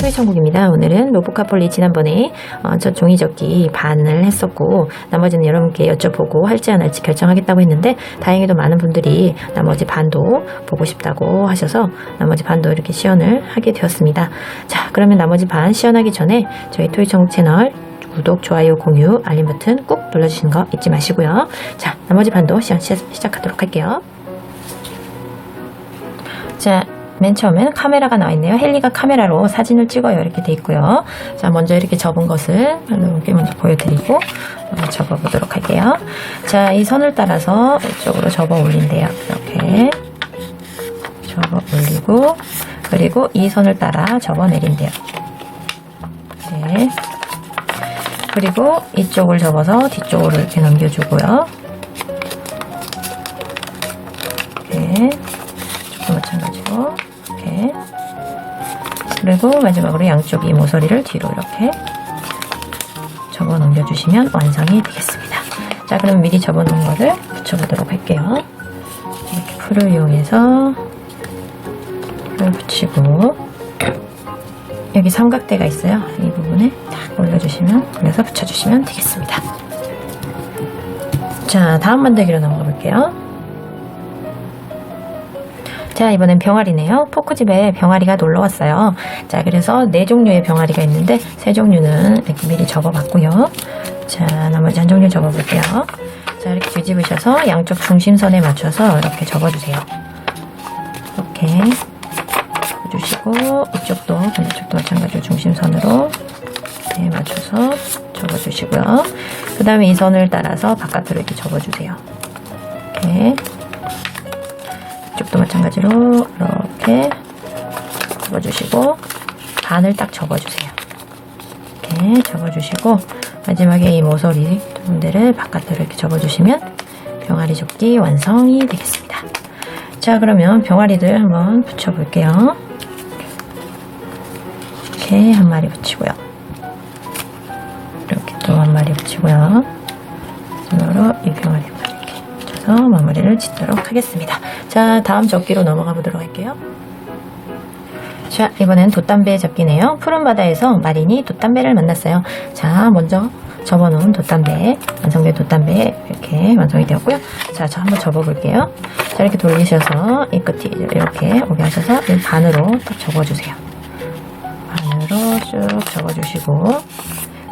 소리천국입니다. 오늘은 로보카폴리 지난번에 어, 저 종이접기 반을 했었고 나머지는 여러분께 여쭤보고 할지 안 할지 결정하겠다고 했는데 다행히도 많은 분들이 나머지 반도 보고 싶다고 하셔서 나머지 반도 이렇게 시연을 하게 되었습니다. 자 그러면 나머지 반 시연하기 전에 저희 토이천국 채널 구독, 좋아요, 공유, 알림 버튼 꼭 눌러주시는 거 잊지 마시고요. 자 나머지 반도 시연 시, 시작하도록 할게요. 자, 맨 처음엔 카메라가 나와 있네요. 헬리가 카메라로 사진을 찍어요. 이렇게 돼 있고요. 자, 먼저 이렇게 접은 것을 이렇게 먼저 보여드리고 어, 접어보도록 할게요. 자, 이 선을 따라서 이쪽으로 접어 올린대요. 이렇게 접어 올리고 그리고 이 선을 따라 접어 내린대요. 네. 그리고 이쪽을 접어서 뒤쪽으로 이렇게 넘겨주고요. 네. 또 마찬가지로 이렇게 그리고 마지막으로 양쪽 이 모서리를 뒤로 이렇게 접어 넘겨주시면 완성이 되겠습니다. 자 그럼 미리 접어 놓은 거를 붙여보도록 할게요. 이렇게 풀을 이용해서 풀을 붙이고 여기 삼각대가 있어요. 이 부분에 딱 올려주시면 올려서 붙여주시면 되겠습니다. 자 다음 만들기로 넘어가 볼게요. 자, 이번엔 병아리네요. 포크집에 병아리가 놀러 왔어요. 자, 그래서 네 종류의 병아리가 있는데 세 종류는 이렇게 미리 접어봤고요. 자, 나머지 한 종류 접어볼게요. 자, 이렇게 뒤집으셔서 양쪽 중심선에 맞춰서 이렇게 접어주세요. 이렇게 주시고 이쪽도 반대쪽도 마찬가지로 중심선으로 네, 맞춰서 접어주시고요. 그 다음에 이 선을 따라서 바깥으로 이렇게 접어주세요. 이렇게 이쪽도 마찬가지로 이렇게 접어주시고 반을 딱 접어주세요. 이렇게 접어주시고 마지막에 이 모서리 두 군데를 바깥으로 이렇게 접어주시면 병아리 접기 완성이 되겠습니다. 자 그러면 병아리들 한번 붙여볼게요. 이렇게 한 마리 붙이고요. 이렇게 또 한 마리 붙이고요. 마지막으로 이 병아리 이렇게 붙여서 마무리를 짓도록 하겠습니다. 자, 다음 접기로 넘어가 보도록 할게요. 자, 이번엔 돛담배 접기네요. 푸른 바다에서 마린이 돛담배를 만났어요. 자, 먼저 접어놓은 돛담배, 완성된 돛담배 이렇게 완성이 되었고요. 자, 저 한번 접어볼게요. 자, 이렇게 돌리셔서 이 끝이 이렇게 오게 하셔서 이 반으로 딱 접어주세요. 쭉 접어주시고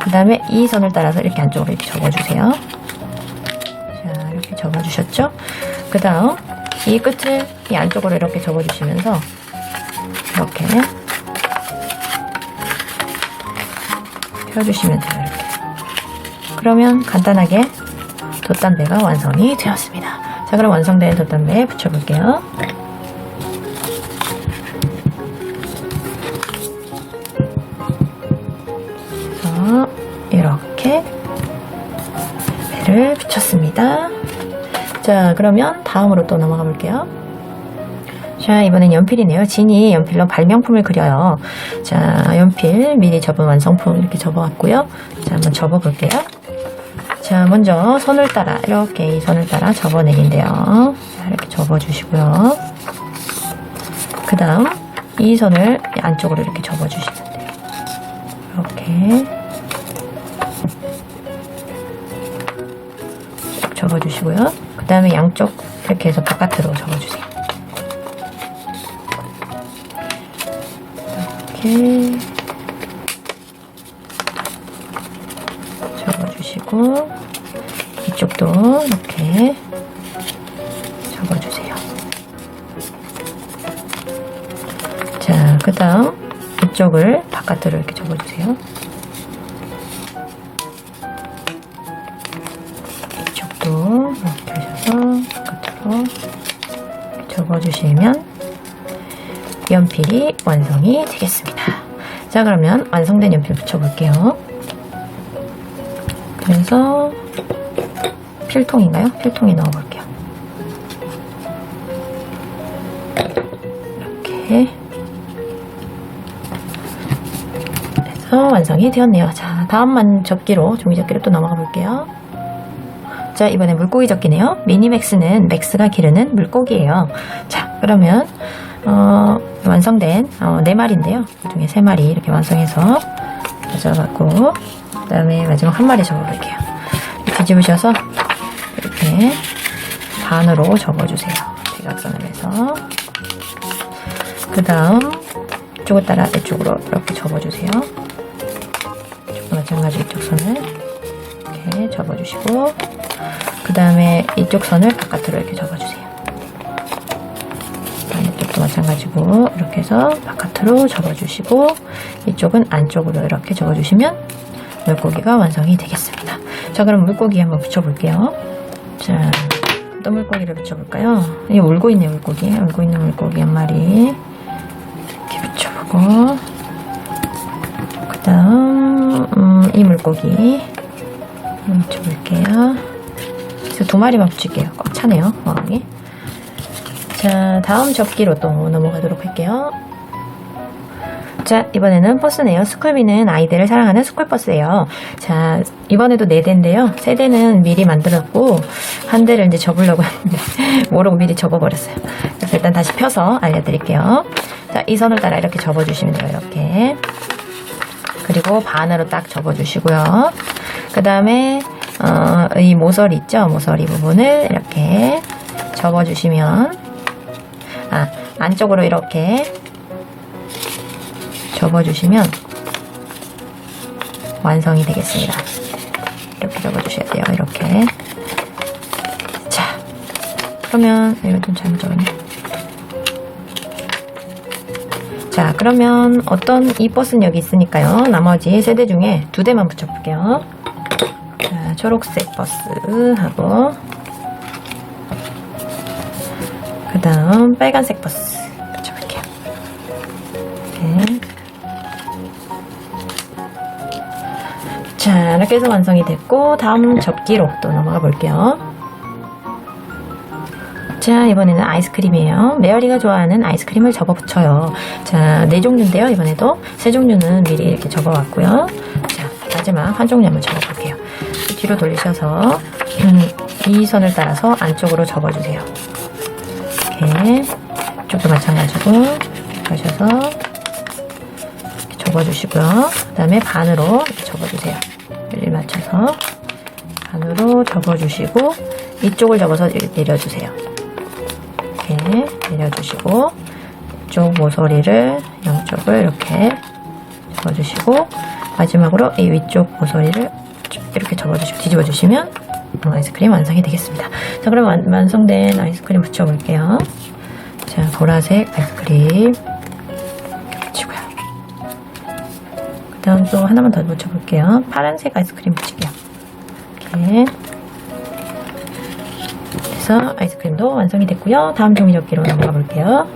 그 다음에 이 선을 따라서 이렇게 안쪽으로 이렇게 접어주세요. 자, 이렇게 접어주셨죠? 그 다음 이 끝을 이 안쪽으로 이렇게 접어주시면서 이렇게 펴주시면 돼요. 이렇게. 그러면 간단하게 돛담배가 완성이 되었습니다. 자, 그럼 완성된 돛담배 붙여볼게요. 붙였습니다. 자, 그러면 다음으로 또 넘어가 볼게요. 자, 이번엔 연필이네요. 진이 연필로 발명품을 그려요. 자, 연필 미리 접은 완성품 이렇게 접어왔고요. 자, 한번 접어볼게요. 자, 먼저 선을 따라 이렇게 이 선을 따라 접어내린대요. 자, 이렇게 접어주시고요. 그 다음 이 선을 안쪽으로 이렇게 접어주시면 돼요. 이렇게 접어주시고요. 그 다음에 양쪽 이렇게 해서 바깥으로 접어주세요. 이렇게 접어주시고 이쪽도 이렇게 접어주세요. 자, 그 다음 이쪽을 바깥으로 이렇게 접어주세요. 이렇게 하셔서 바깥으로 이렇게 접어주시면 연필이 완성이 되겠습니다. 자, 그러면 완성된 연필 붙여볼게요. 그래서 필통인가요? 필통에 넣어볼게요. 이렇게 해서 완성이 되었네요. 자, 다음 만 접기로 종이 접기로 또 넘어가 볼게요. 자, 이번에 물고기 접기네요. 미니맥스는 맥스가 기르는 물고기예요. 자, 그러면 어, 완성된 어, 네 마리인데요. 그 중에 세 마리 이렇게 완성해서 가져갔고 그 다음에 마지막 한 마리 접어볼게요. 뒤집으셔서 이렇게 반으로 접어주세요. 대각선을 해서 그 다음 이쪽을 따라 이쪽으로 이렇게 접어주세요. 이쪽도 마찬가지 이쪽 선을 이렇게 접어주시고 그 다음에 이쪽 선을 바깥으로 이렇게 접어주세요. 반대쪽도 마찬가지고 이렇게 해서 바깥으로 접어주시고 이쪽은 안쪽으로 이렇게 접어주시면 물고기가 완성이 되겠습니다. 자 그럼 물고기 한번 붙여볼게요. 자 어떤 물고기를 붙여볼까요? 이 울고 있네 물고기 울고 있는 물고기 한 마리 이렇게 붙여보고 그 다음 음, 이 물고기 한번 붙여볼게요. 두 마리만 붙일게요. 꽉 차네요 어항이. 자 다음 접기로 또 넘어가도록 할게요. 자, 이번에는 버스네요. 스쿨비는 아이들을 사랑하는 스쿨버스예요. 자, 이번에도 네 대인데요. 세 대는 미리 만들었고, 한 대를 이제 접으려고 했는데, 모르고 미리 접어버렸어요. 그래서 일단 다시 펴서 알려드릴게요. 자, 이 선을 따라 이렇게 접어주시면 돼요. 이렇게. 그리고 반으로 딱 접어주시고요. 그 다음에, 어, 이 모서리 있죠? 모서리 부분을 이렇게 접어주시면, 아, 안쪽으로 이렇게 접어주시면 완성이 되겠습니다. 이렇게 접어주셔야 돼요. 이렇게. 자, 그러면 이거 좀 잘못 적었네. 자, 그러면 어떤 이 버스는 여기 있으니까요. 나머지 세 대 중에 두 대만 붙여볼게요. 자, 초록색 버스하고 그 다음 빨간색 버스 붙여볼게요. 이렇게. 자, 이렇게 해서 완성이 됐고, 다음 접기로 또 넘어가 볼게요. 자, 이번에는 아이스크림이에요. 메어리가 좋아하는 아이스크림을 접어 붙여요. 자, 네 종류인데요. 이번에도 세 종류는 미리 이렇게 접어 왔고요. 자, 마지막 한 종류 한번 접어 볼게요. 뒤로 돌리셔서, 음, 이 선을 따라서 안쪽으로 접어 주세요. 이렇게. 이쪽도 마찬가지고, 가셔서, 이렇게 접어 주시고요. 그 다음에 반으로 이렇게 접어 주세요. 를 맞춰서 반으로 접어주시고 이쪽을 접어서 내려주세요. 이렇게 내려주시고 이쪽 모서리를 양쪽을 이렇게 접어주시고 마지막으로 이 위쪽 모서리를 이렇게 접어주시고 뒤집어주시면 아이스크림 완성이 되겠습니다. 자 그럼 완, 완성된 아이스크림 붙여볼게요. 자 보라색 아이스크림 붙이고요. 그 다음 또 하나만 더 붙여볼게요. 파란색 아이스크림 붙일게요. 이렇게. 그래서 아이스크림도 완성이 됐고요. 다음 종이 접기로 넘어가 볼게요.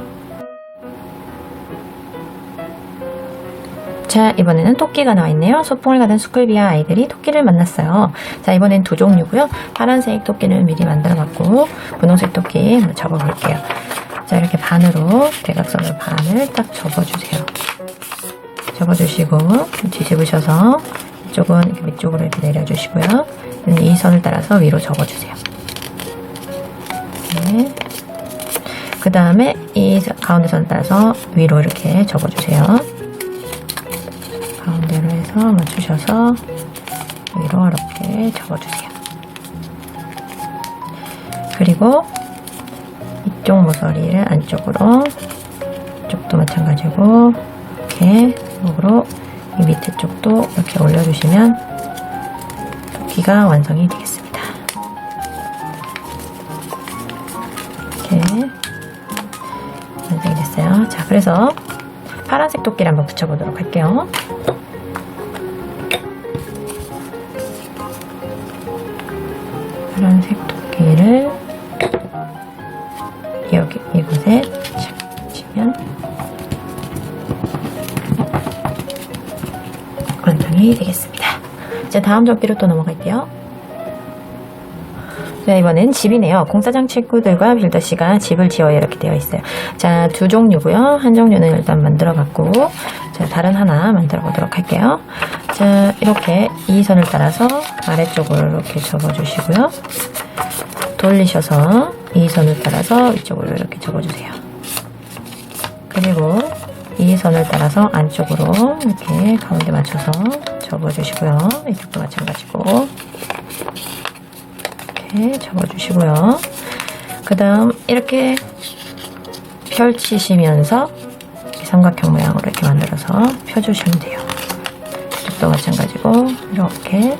자, 이번에는 토끼가 나와 있네요. 소풍을 가던 스쿨비아 아이들이 토끼를 만났어요. 자, 이번엔 두 종류고요. 파란색 토끼를 미리 만들어 봤고, 분홍색 토끼 한번 접어 볼게요. 자, 이렇게 반으로, 대각선으로 반을 딱 접어 주세요. 접어주시고 뒤집으셔서 이쪽은 이렇게 위쪽으로 이렇게 내려주시고요. 이 선을 따라서 위로 접어주세요. 네. 그 다음에 이 가운데 선을 따라서 위로 이렇게 접어주세요. 해서 맞추셔서 위로 이렇게 접어주세요. 그리고 이쪽 모서리를 안쪽으로 이쪽도 마찬가지고 이렇게 목으로 이 밑에 쪽도 이렇게 올려주시면 토끼가 완성이 되겠습니다. 이렇게 완성이 됐어요. 자, 그래서 파란색 토끼를 한번 붙여보도록 할게요. 착 치면 완성이 되겠습니다. 이제 다음 접기로 또 넘어갈게요. 자, 이번엔 집이네요. 공사장 친구들과 빌더 씨가 집을 지어요. 이렇게 되어 있어요. 자, 두 종류고요. 한 종류는 일단 만들어 봤고, 자, 다른 하나 만들어 보도록 할게요. 자, 이렇게 이 선을 따라서 아래쪽으로 이렇게 접어 주시고요. 돌리셔서 이 선을 따라서 위쪽으로 이렇게 접어 주세요. 그리고 이 선을 따라서 안쪽으로 이렇게 가운데 맞춰서 접어주시고요. 이쪽도 마찬가지고 이렇게 접어주시고요. 그 다음 이렇게 펼치시면서 삼각형 모양으로 이렇게 만들어서 펴주시면 돼요. 이쪽도 마찬가지고 이렇게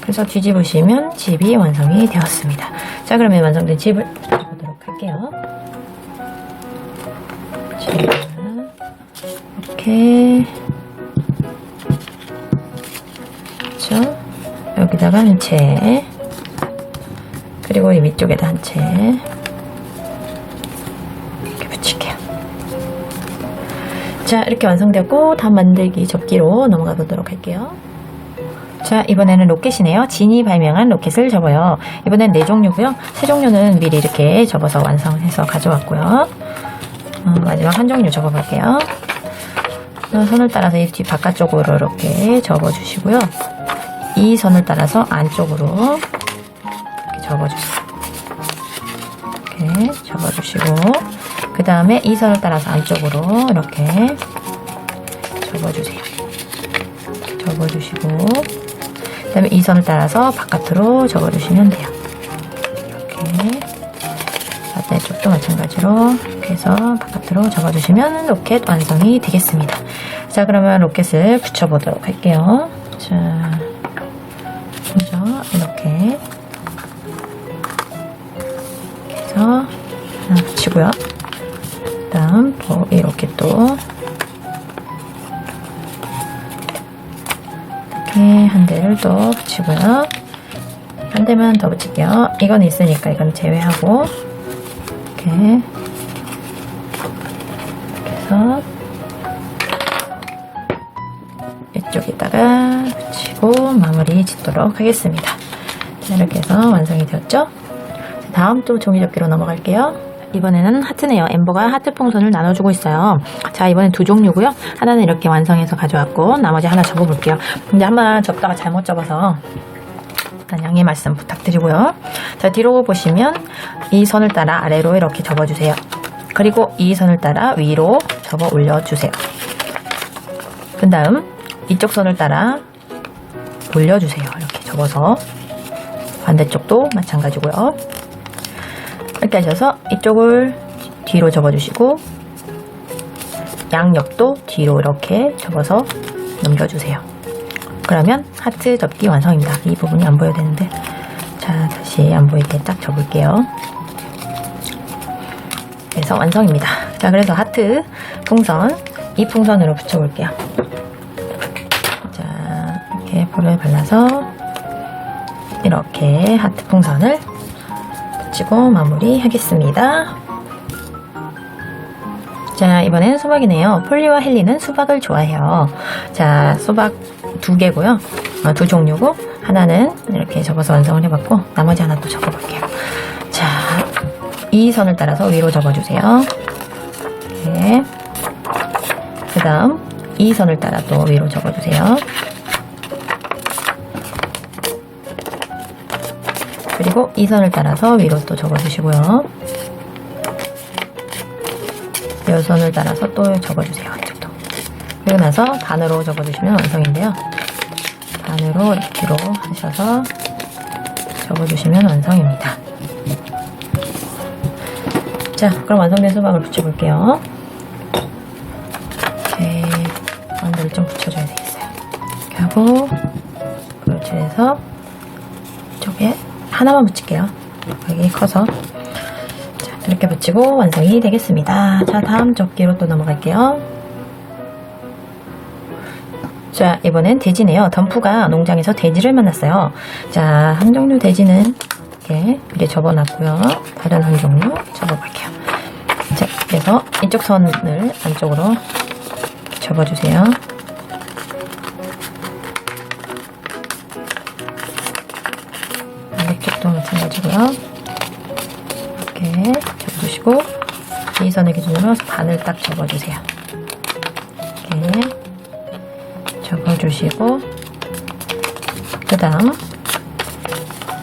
그래서 뒤집으시면 집이 완성이 되었습니다. 자 그러면 완성된 집을 보도록 할게요. 자, 이렇게 그렇죠? 여기다가 한 채, 그리고 이 위쪽에다 한 채, 이렇게 붙일게요. 자, 이렇게 완성되고 다음 만들기 접기로 넘어가 보도록 할게요. 자, 이번에는 로켓이네요. 진이 발명한 로켓을 접어요. 이번엔 네 종류고요. 세 종류는 미리 이렇게 접어서 완성해서 가져왔고요. 어, 마지막 한 종류 접어볼게요. 어, 선을 따라서 이 뒤 바깥쪽으로 이렇게 접어주시고요. 이 선을 따라서 안쪽으로 이렇게 접어주세요. 이렇게 접어주시고 그 다음에 이 선을 따라서 안쪽으로 이렇게 접어주세요. 접어주시고 그 다음에 이 선을 따라서 바깥으로 접어주시면 돼요. 반대쪽도 마찬가지로 이렇게 해서 바깥으로 접어주시면 로켓 완성이 되겠습니다. 자 그러면 로켓을 붙여보도록 할게요. 자 먼저 이렇게 해서 하나 붙이고요. 그 다음 또 이렇게 또 이렇게 한 대를 또 붙이고요. 한 대만 더 붙일게요. 이건 있으니까 이건 제외하고 이렇게 이렇게 해서 이쪽에다가 붙이고 마무리 짓도록 하겠습니다. 자, 이렇게 해서 완성이 되었죠? 다음 또 종이접기로 넘어갈게요. 이번에는 하트네요. 엠버가 하트 풍선을 나눠주고 있어요. 자, 이번엔 두 종류고요. 하나는 이렇게 완성해서 가져왔고, 나머지 하나 접어볼게요. 근데 한번 접다가 잘못 접어서 일단 양해 말씀 부탁드리고요. 자, 뒤로 보시면 이 선을 따라 아래로 이렇게 접어주세요. 그리고 이 선을 따라 위로 접어 올려주세요. 그 다음 이쪽 선을 따라 올려주세요. 이렇게 접어서 반대쪽도 마찬가지고요. 이렇게 하셔서 이쪽을 뒤로 접어주시고 양옆도 뒤로 이렇게 접어서 넘겨주세요. 그러면 하트 접기 완성입니다. 이 부분이 안 보여야 되는데 자 다시 안 보이게 딱 접을게요. 그래서 완성입니다. 자 그래서 하트 풍선 이 풍선으로 붙여볼게요. 자 이렇게 볼을 발라서 이렇게 하트 풍선을 붙이고 마무리하겠습니다. 자, 이번엔 수박이네요. 폴리와 헨리는 수박을 좋아해요. 자, 수박 두 개고요. 어, 두 종류고, 하나는 이렇게 접어서 완성을 해봤고, 나머지 하나 또 접어볼게요. 자, 이 선을 따라서 위로 접어주세요. 네. 그 다음, 이 선을 따라 또 위로 접어주세요. 그리고 이 선을 따라서 위로 또 접어주시고요. 이 선을 따라서 또 접어주세요. 나서 반으로 접어주시면 완성인데요. 반으로 뒤로 하셔서 접어주시면 완성입니다. 자, 그럼 완성된 수박을 붙여볼게요. 이렇게 완두를 좀 붙여줘야 되겠어요. 하고 그렇게 해서 이쪽에 하나만 붙일게요. 여기 커서 자, 이렇게 붙이고 완성이 되겠습니다. 자, 다음 접기로 또 넘어갈게요. 자, 이번엔 돼지네요. 덤프가 농장에서 돼지를 만났어요. 자, 한 종류 돼지는 이렇게 미리 접어놨고요. 다른 한 종류 접어볼게요. 자, 그래서 이쪽 선을 안쪽으로 접어주세요. 접어주시고요. 이렇게 접어주시고 이 선을 기준으로 반을 딱 접어주세요. 주시고 그 다음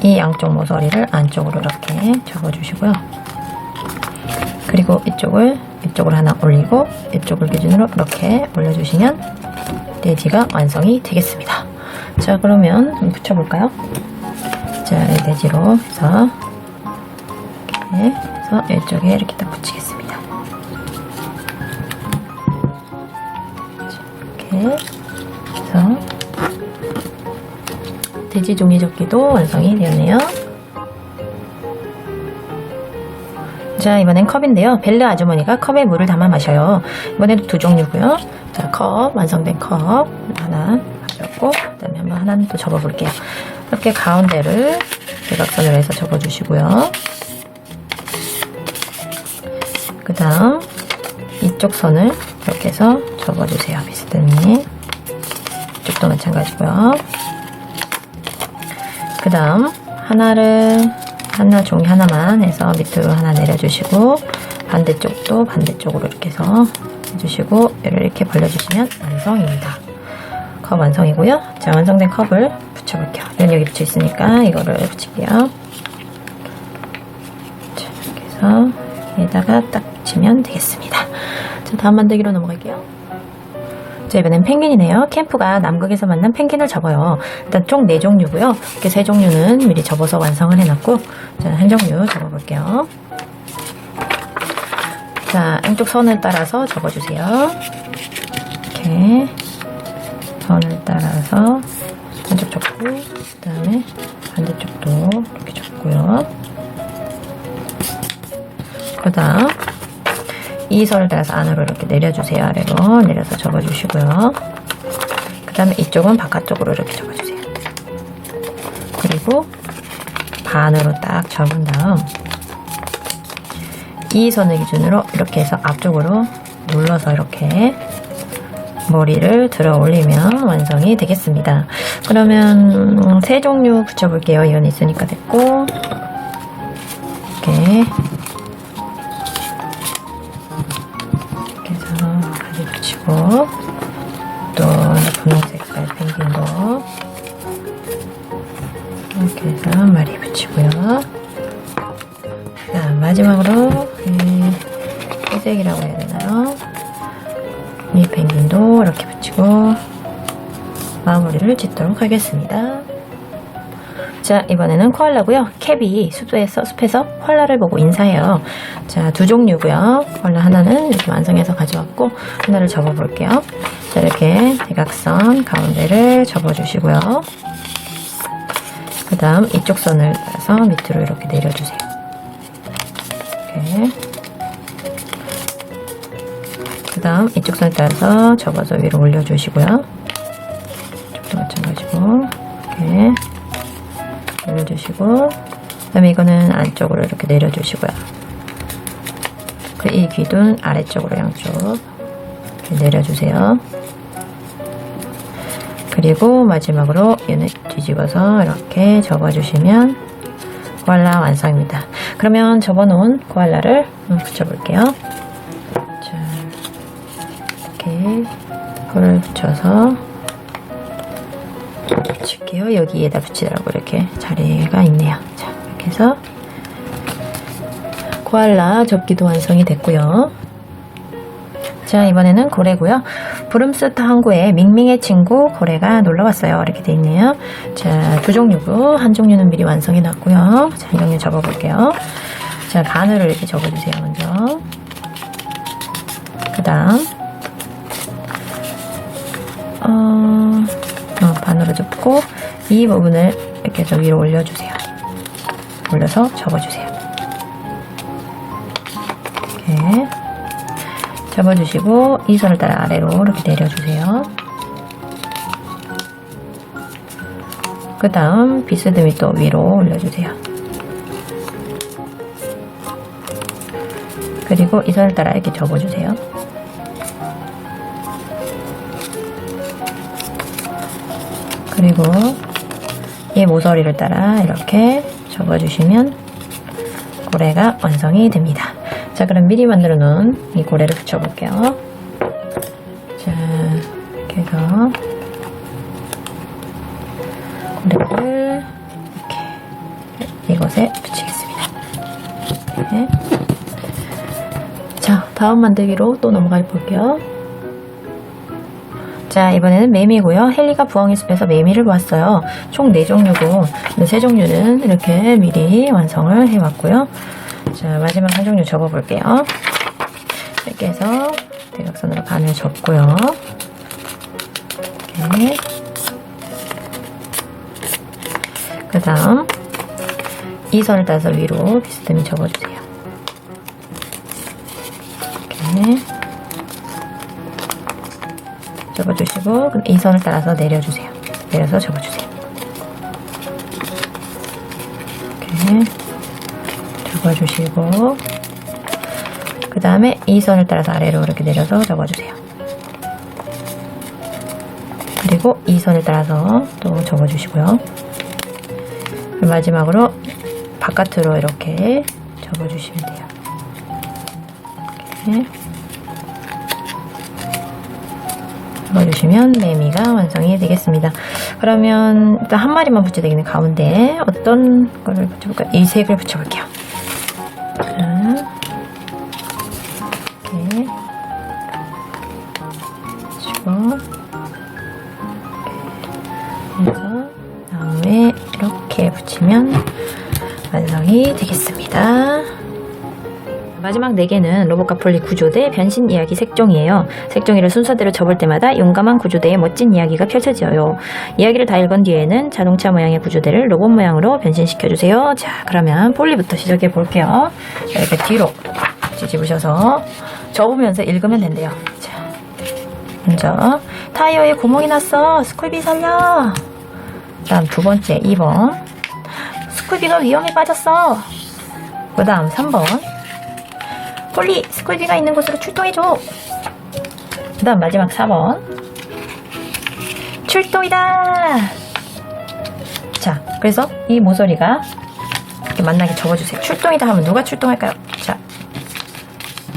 이 양쪽 모서리를 안쪽으로 이렇게 접어주시고요. 그리고 이쪽을 이쪽으로 하나 올리고 이쪽을 기준으로 이렇게 올려주시면 네지가 완성이 되겠습니다. 자 그러면 좀 붙여볼까요? 자, 이 돼지로 해서 이렇게 해서 이쪽에 이렇게 딱 돼지 종이접기도 완성이 되었네요. 자, 이번엔 컵인데요. 벨르 아주머니가 컵에 물을 담아 마셔요. 이번에도 두 종류고요. 자, 컵, 완성된 컵 하나 가져왔고, 그 다음에 한번 하나는 또 접어볼게요. 이렇게 가운데를 대각선으로 해서 접어주시고요. 그 다음 이쪽 선을 이렇게 해서 접어주세요. 비스듬히. 이쪽도 마찬가지고요. 그 다음 하나를 하나 종이 하나만 해서 밑으로 하나 내려주시고 반대쪽도 반대쪽으로 이렇게 해서 해주시고 이렇게 벌려주시면 완성입니다. 컵 완성이고요. 자 완성된 컵을 붙여볼게요. 이건 여기 붙여 있으니까 이거를 붙일게요. 자 이렇게 해서 여기다가 딱 붙이면 되겠습니다. 자 다음 만들기로 넘어갈게요. 자, 이번엔 펭귄이네요. 캠프가 남극에서 만난 펭귄을 접어요. 일단 총 4종류고요. 이렇게 세 종류는 미리 접어서 완성을 해놨고, 자, 한 종류 접어볼게요. 자, 양쪽 선을 따라서 접어주세요. 이렇게 선을 따라서 한쪽 접고, 그 다음에 반대쪽도 이렇게 접고요. 그 다음 이 선을 따라서 안으로 이렇게 내려주세요. 아래로 내려서 접어주시고요. 그 다음에 이쪽은 바깥쪽으로 이렇게 접어주세요. 그리고 반으로 딱 접은 다음 이 선을 기준으로 이렇게 해서 앞쪽으로 눌러서 이렇게 머리를 들어 올리면 완성이 되겠습니다. 그러면 음, 세 종류 붙여볼게요. 이건 있으니까 됐고 또 분홍색깔 펭귄도 이렇게 해서 머리 붙이고요. 자 마지막으로 이 회색이라고 해야 되나요? 이 펭귄도 이렇게 붙이고 마무리를 짓도록 하겠습니다. 자, 이번에는 코알라고요. 캡이 숲에서, 숲에서 코알라를 보고 인사해요. 자, 두 종류고요. 코알라 하나는 이렇게 완성해서 가져왔고 하나를 접어볼게요. 자, 이렇게 대각선 가운데를 접어주시고요. 그 다음 이쪽 선을 따라서 밑으로 이렇게 내려주세요. 이렇게. 그 다음 이쪽 선을 따라서 접어서 위로 올려주시고요. 그 다음에 이거는 안쪽으로 이렇게 내려주시고요. 그이 귀둔 아래쪽으로 양쪽 내려주세요. 그리고 마지막으로 얘는 뒤집어서 이렇게 접어주시면 코알라 완성입니다. 그러면 접어놓은 코알라를 붙여볼게요. 자, 이렇게 컬을 붙여서 붙일게요. 여기에다 붙이라고 이렇게 자리가 있네요. 해서 코알라 접기도 완성이 됐고요. 자, 이번에는 고래고요. 부름스터 항구에 밍밍의 친구 고래가 놀러 왔어요. 이렇게 돼 있네요. 자, 두 종류고 한 종류는 미리 완성해 놨고요. 자, 한 종류 접어 볼게요. 자, 바늘을 이렇게 접어 주세요, 먼저. 그다음 어, 어, 반으로 접고 이 부분을 이렇게 해서 위로 올려주세요. 올려서 접어주세요. 이렇게 접어주시고 이 선을 따라 아래로 이렇게 내려주세요. 그 다음 비스듬히 또 위로 올려주세요. 그리고 이 선을 따라 이렇게 접어주세요. 그리고 이 모서리를 따라 이렇게 접어주시면 고래가 완성이 됩니다. 자, 그럼 미리 만들어 놓은 이 고래를 붙여볼게요. 자, 이렇게 해서 고래를 이렇게 이곳에 붙이겠습니다. 네. 자, 다음 만들기로 또 넘어가 볼게요. 자, 이번에는 매미고요. 헨리가 부엉이 숲에서 매미를 보았어요. 총 4종류고, 세 종류는 이렇게 미리 완성을 해왔고요. 자, 마지막 한 종류 접어볼게요. 이렇게 해서 대각선으로 반을 접고요. 그 다음, 이 선을 따서 위로 비스듬히 접어주세요. 그럼 이 선을 따라서 내려주세요. 내려서 접어주세요. 이렇게 접어주시고 그 다음에 이 선을 따라서 아래로 이렇게 내려서 접어주세요. 그리고 이 선을 따라서 또 접어주시고요. 그리고 마지막으로 바깥으로 이렇게 접어주시면 돼요. 이렇게. 넣어주시면 매미가 완성이 되겠습니다. 그러면 일단 한 마리만 붙여야 되겠네 가운데 어떤 걸 붙여볼까요? 이 색을 붙여볼게요. 자, 이렇게 붙이고 해서 다음에 이렇게 붙이면 완성이 되겠습니다. 마지막 4개는 로봇과 폴리 구조대 변신 이야기 색종이에요. 색종이를 순서대로 접을 때마다 용감한 구조대의 멋진 이야기가 펼쳐져요. 이야기를 다 읽은 뒤에는 자동차 모양의 구조대를 로봇 모양으로 변신시켜주세요. 자, 그러면 폴리부터 시작해 볼게요. 자, 이렇게 뒤로 뒤집으셔서 접으면서 읽으면 된대요. 자, 먼저 타이어에 구멍이 났어. 스쿨비 살려. 다음 두 번째 2번 스쿨비가 위험에 빠졌어. 그 다음 3번 폴리 스쿨비가 있는 곳으로 출동해줘. 그 다음 마지막 4번. 출동이다. 자, 그래서 이 모서리가 이렇게 만나게 접어주세요. 출동이다 하면 누가 출동할까요? 자,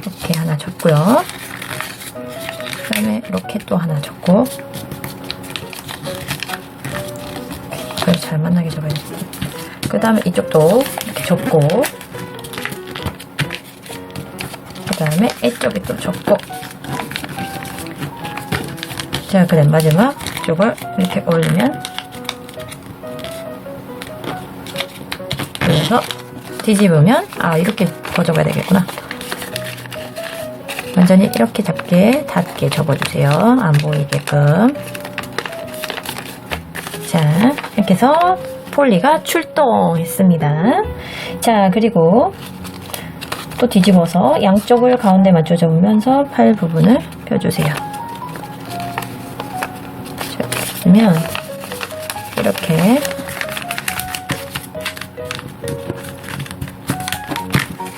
이렇게 하나 접고요. 그 다음에 이렇게 또 하나 접고. 그걸 잘 만나게 접어야 돼. 그 다음에 이쪽도 이렇게 접고. 다음에 이쪽에 또 접고. 자 그다음 마지막 쪽을 이렇게 올리면 그래서 뒤집으면 아 이렇게 더 접어야 되겠구나. 완전히 이렇게 잡게 닿게 접어주세요. 안 보이게끔. 자 이렇게 해서 폴리가 출동했습니다. 자 그리고 또 뒤집어서 양쪽을 가운데 맞춰 접으면서 팔 부분을 펴주세요. 자, 그러면 이렇게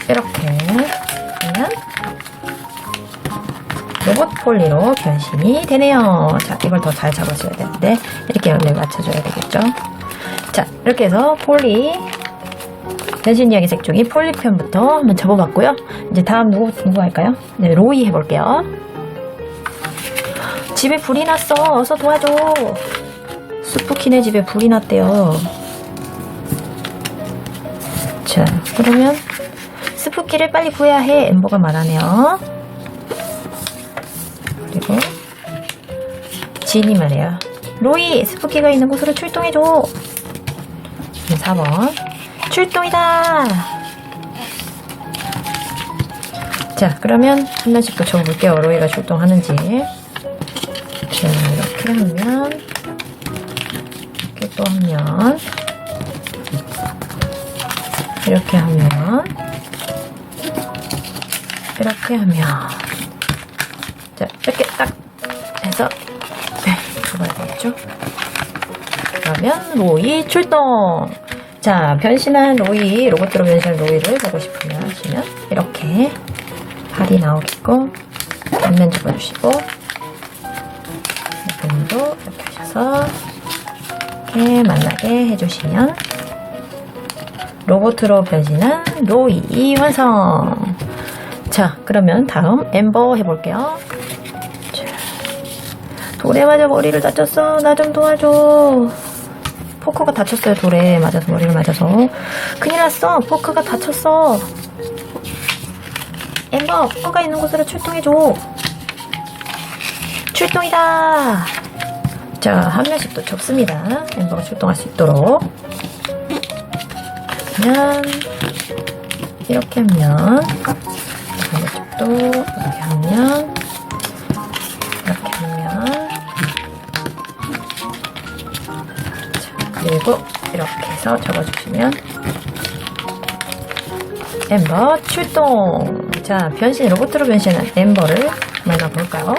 이렇게 하면 로봇 폴리로 변신이 되네요. 자, 이걸 더 잘 잡아줘야 되는데 이렇게 연을 맞춰줘야 되겠죠. 자, 이렇게 해서 폴리 변신 이야기 색종이 폴리편부터 한번 접어봤고요. 이제 다음 누구, 누구 할까요? 네, 로이 해볼게요. 집에 불이 났어. 어서 도와줘. 수프키네 집에 불이 났대요. 자, 그러면 스푸키를 빨리 구해야 해. 엠버가 말하네요. 그리고 진이 말해요. 로이, 스푸키가 있는 곳으로 출동해줘. 4번. 출동이다! 자, 그러면 하나씩 더 적어볼게요. 로이가 출동하는지. 자, 이렇게 하면, 이렇게 또 하면, 이렇게 하면, 이렇게 하면, 자, 이렇게 딱 해서, 네, 접어야 되겠죠? 그러면 로이 출동! 자, 변신한 로이, 로봇으로 변신한 로이를 보고 싶으면 하시면 이렇게 팔이 나오게끔 앞면 접어주시고 옆면도 이렇게 하셔서 이렇게 만나게 해주시면 로봇으로 변신한 로이 완성. 자, 그러면 다음 엠버 해볼게요. 자, 돌에 맞아 머리를 다쳤어. 나 좀 도와줘. 포크가 다쳤어요. 돌에 맞아서 머리를 맞아서. 큰일 났어. 포크가 다쳤어. 엠버, 포크가 있는 곳으로 출동해줘. 출동이다. 자, 한 명씩 또 접습니다. 엠버가 출동할 수 있도록. 그러면 이렇게 하면 반대쪽도 이렇게 하면 그리고 이렇게 해서 접어주시면 엠버 출동 자 변신 로봇으로 변신한 엠버를 만나볼까요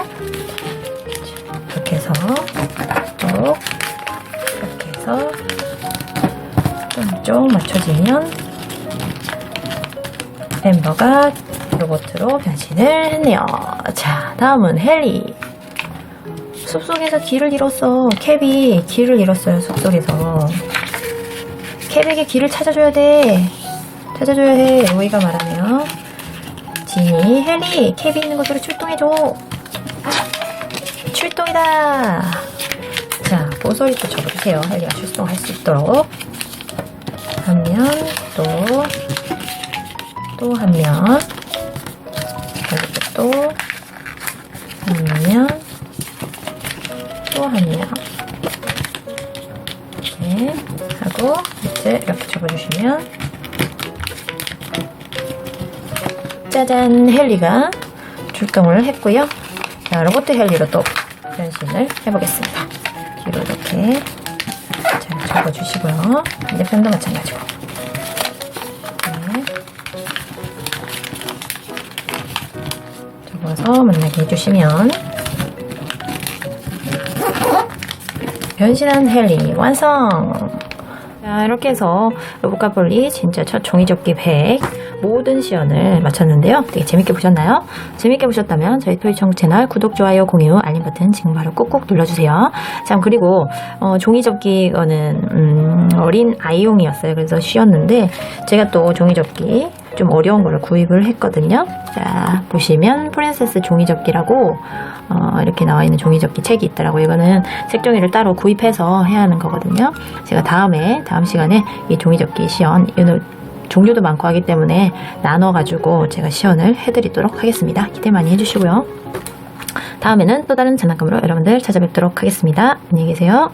이렇게 해서 또 이렇게 해서 좀 맞춰지면 엠버가 로봇으로 변신을 했네요. 자, 다음은 헨리. 숲속에서 길을 잃었어. 캡이 길을 잃었어요, 숲속에서. 캡에게 길을 찾아줘야 돼. 찾아줘야 해. 로이가 말하네요. 지니, 헨리, 캡이 있는 곳으로 출동해줘. 출동이다. 자, 모서리 또 접어주세요. 헨리가 출동할 수 있도록. 하면 또, 또 하면, 접어주시면, 짜잔, 헬리가 출동을 했고요. 자, 로봇 헬리로 또 변신을 해보겠습니다. 뒤로 이렇게 잘 접어주시고요. 반대편도 마찬가지고. 네. 접어서 만나게 해주시면 변신한 헬리 완성! 자, 이렇게 해서 로봇카폴리 진짜 첫 종이접기 100 모든 시연을 마쳤는데요. 되게 재밌게 보셨나요? 재밌게 보셨다면 저희 토이청 채널 구독, 좋아요, 공유, 알림 버튼 지금 바로 꾹꾹 눌러주세요. 참 그리고 어, 종이접기는 음, 어린 아이용이었어요. 그래서 쉬었는데 제가 또 종이접기 좀 어려운 거를 구입을 했거든요. 자 보시면 프린세스 종이접기라고 어, 이렇게 나와 있는 종이접기 책이 있더라고요. 이거는 색종이를 따로 구입해서 해야 하는 거거든요. 제가 다음에 다음 시간에 이 종이접기 시연 이거는 종류도 많고 하기 때문에 나눠 가지고 제가 시연을 해드리도록 하겠습니다. 기대 많이 해주시고요. 다음에는 또 다른 장난감으로 여러분들 찾아뵙도록 하겠습니다. 안녕히 계세요.